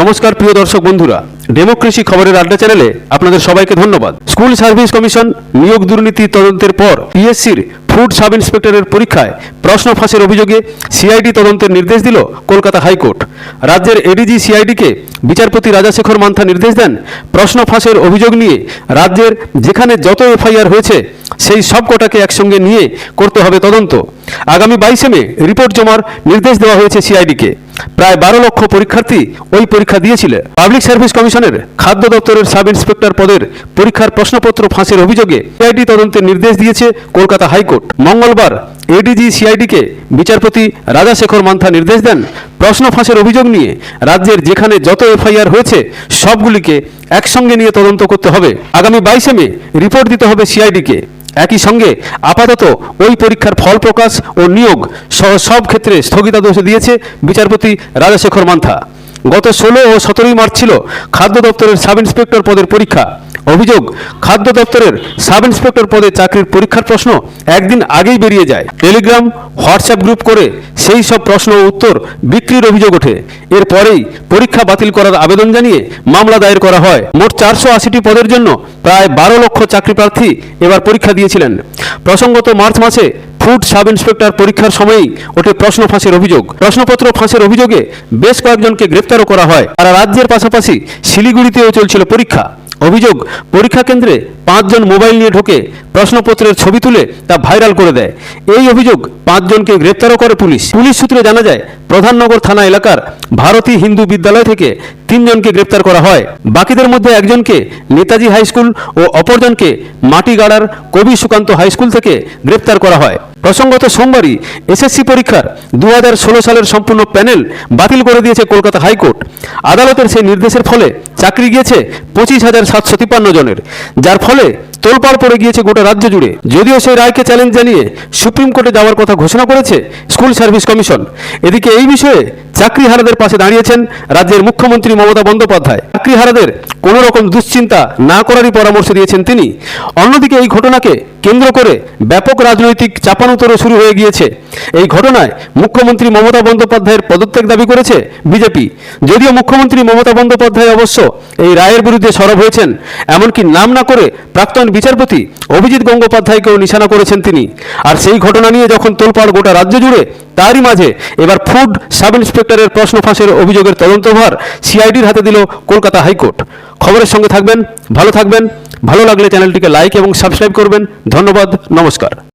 নমস্কার প্রিয় দর্শক বন্ধুরা, ডেমোক্রেসি খবরের আড্ডা চ্যানেলে আপনাদের সবাইকে ধন্যবাদ। স্কুল সার্ভিস কমিশন নিয়োগ দুর্নীতি তদন্তের পর পিএসসির ফুড সাব ইন্সপেক্টরের পরীক্ষায় প্রশ্ন ফাঁসের অভিযোগে সিআইডি তদন্তের নির্দেশ দিল কলকাতা হাইকোর্ট। রাজ্যের এডিজি সিআইডিকে বিচারপতি রাজাশেখর মান্থা নির্দেশ দেন প্রশ্ন ফাঁসের অভিযোগ নিয়ে রাজ্যের যেখানে যত এফআইআর হয়েছে, সেই সব কটাকে একসঙ্গে নিয়ে করতে হবে তদন্ত। আগামী বাইশে মে রিপোর্ট জমার নির্দেশ দেওয়া হয়েছে সিআইডিকে। প্রায় বারো লক্ষ পরীক্ষার্থী ওই পরীক্ষা দিয়েছিল। পাবলিক সার্ভিস কমিশনের খাদ্য দপ্তরের সাব ইন্সপেক্টর পদের পরীক্ষার প্রশ্নপত্র ফাঁসের অভিযোগে সিআইডি তদন্তের নির্দেশ দিয়েছে কলকাতা হাইকোর্ট। মঙ্গলবার এডিজি সিআইডিকে বিচারপতি রাজাশেখর মান্থা নির্দেশ দেন প্রশ্ন ফাঁসের অভিযোগ নিয়ে রাজ্যের যেখানে যত এফআইআর হয়েছে সবগুলিকে একসঙ্গে নিয়ে তদন্ত করতে হবে। আগামী বাইশে মে রিপোর্ট দিতে হবে সিআইডিকে। একই সঙ্গে আপাতত ওই পরীক্ষার ফল প্রকাশ ও নিয়োগ সহ সব ক্ষেত্রে স্থগিতাদেশ দিয়েছে বিচারপতি রাজাশেখর মান্থা। গত ষোলো ও সতেরোই মার্চ ছিল খাদ্য দপ্তরের সাব ইন্সপেক্টর পদের পরীক্ষা। অভিযোগ, খাদ্য দপ্তরের সাব ইন্সপেক্টর পদে চাকরির পরীক্ষার প্রশ্ন একদিন আগেই বেরিয়ে যায়। টেলিগ্রাম, হোয়াটসঅ্যাপ গ্রুপ করে সেই সব প্রশ্ন ও উত্তর বিক্রির অভিযোগ ওঠে। এরপরেই পরীক্ষা বাতিল করার আবেদন জানিয়ে মামলা দায়ের করা হয়। মোট চারশো আশিটি পদের জন্য প্রায় বারো লক্ষ চাকরি প্রার্থী এবার পরীক্ষা দিয়েছিলেন। প্রসঙ্গত মার্চ মাসে ফুড সাব ইন্সপেক্টর পরীক্ষার সময়ই ওঠে প্রশ্ন ফাঁসের অভিযোগ। প্রশ্নপত্র ফাঁসের অভিযোগে বেশ কয়েকজনকে গ্রেপ্তারও করা হয়। তারা রাজ্যের পাশাপাশি শিলিগুড়িতেও চলছিল পরীক্ষা। অভিযোগ, পরীক্ষা কেন্দ্রে পাঁচজন মোবাইল নিয়ে ঢোকে প্রশ্নপত্রের ছবি তুলে তা ভাইরাল করে দেয়। এই অভিযোগ পাঁচজনকে গ্রেপ্তারও করে পুলিশ। পুলিশ সূত্রে জানা যায়, প্রধাননগর থানা এলাকার ভারতী হিন্দু বিদ্যালয় থেকে তিনজনকে গ্রেপ্তার করা হয়। বাকিদের মধ্যে একজনকে নেতাজি হাই স্কুল ও অপরজনকে মাটিগাড়ার কবি সুকান্ত হাই স্কুল থেকে গ্রেপ্তার করা হয়। প্রসঙ্গত সোমবারই এসএসসি পরীক্ষার দু হাজার ষোলো সালের সম্পূর্ণ প্যানেল বাতিল করে দিয়েছে কলকাতা হাইকোর্ট। আদালতের সেই নির্দেশের ফলে চাকরি গিয়েছে পঁচিশ হাজার সাতশো তিপ্পান্ন জনের। যার ফলে তোলপাড় পড়ে গিয়েছে গোটা রাজ্য জুড়ে। যদিও সেই রায়কে চ্যালেঞ্জ জানিয়ে সুপ্রিম কোর্টে যাওয়ার কথা ঘোষণা করেছে স্কুল সার্ভিস কমিশন। এদিকে এই বিষয়ে চাকরিহারাদের পাশে দাঁড়িয়েছেন রাজ্যের মুখ্যমন্ত্রী মমতা বন্দ্যোপাধ্যায়। চাকরিহারাদের কোনো রকম দুশ্চিন্তা না করারই পরামর্শ দিয়েছেন তিনি। অন্যদিকে এই ঘটনাকে কেন্দ্র করে ব্যাপক রাজনৈতিক চাপানোতরও শুরু হয়ে গিয়েছে। এই ঘটনায় মুখ্যমন্ত্রী মমতা বন্দ্যোপাধ্যায়ের পদত্যাগ দাবি করেছে বিজেপি। যদিও মুখ্যমন্ত্রী মমতা বন্দ্যোপাধ্যায় অবশ্য এই রায়ের বিরুদ্ধে সরব হয়েছেন, এমনকি নাম না করে প্রাক্তন বিচারপতি অভিজিৎ গঙ্গোপাধ্যায়কেও নিশানা করেছেন তিনি। আর সেই ঘটনা নিয়ে যখন তোলপাড় গোটা রাজ্য জুড়ে, তারই মাঝে এবার ফুড সাব ইন্সপেক্টরের প্রশ্ন ফাঁসের অভিযোগের তদন্তভার সিআইডির হাতে দিল কলকাতা হাইকোর্ট। খবরের সঙ্গে থাকবেন, ভালো থাকবেন, ভালো লাগলে চ্যানেলটিকে লাইক এবং সাবস্ক্রাইব করবেন। ধন্যবাদ, নমস্কার।